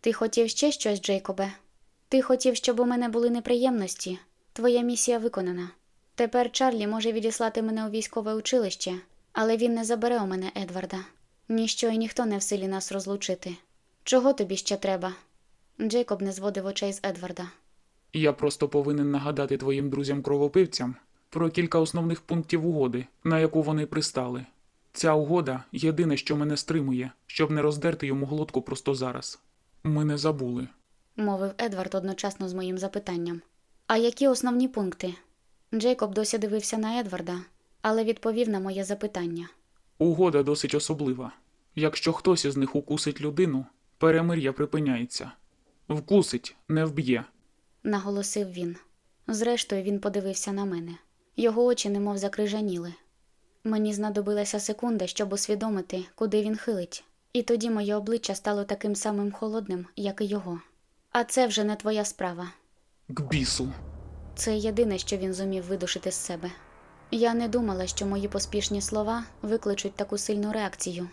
Ти хотів ще щось, Джейкобе? Ти хотів, щоб у мене були неприємності. Твоя місія виконана. Тепер Чарлі може відіслати мене у військове училище, але він не забере у мене Едварда. Ніщо і ніхто не в силі нас розлучити. Чого тобі ще треба? Джейкоб не зводив очей з Едварда. Я просто повинен нагадати твоїм друзям-кровопивцям про кілька основних пунктів угоди, на яку вони пристали. Ця угода єдине, що мене стримує, щоб не роздерти йому глотку просто зараз. Ми не забули. мовив Едвард одночасно з моїм запитанням. А які основні пункти? Джейкоб досі дивився на Едварда, але відповів на моє запитання. Угода досить особлива. Якщо хтось із них укусить людину, перемир'я припиняється. Вкусить, не вб'є. наголосив він. Зрештою, він подивився на мене. Його очі немов закрижаніли. Мені знадобилася секунда, щоб усвідомити, куди він хилить, і тоді моє обличчя стало таким самим холодним, як і його. А це вже не твоя справа. К бісу. Це єдине, що він зумів видушити з себе. Я не думала, що мої поспішні слова викличуть таку сильну реакцію,